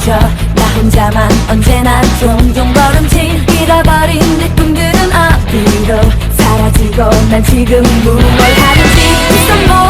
비춰. 나 혼자만 언제나 종종 걸음질 잃어버린 내 꿈들은 어디로 사라지고 난 지금 무얼 하는지 뭐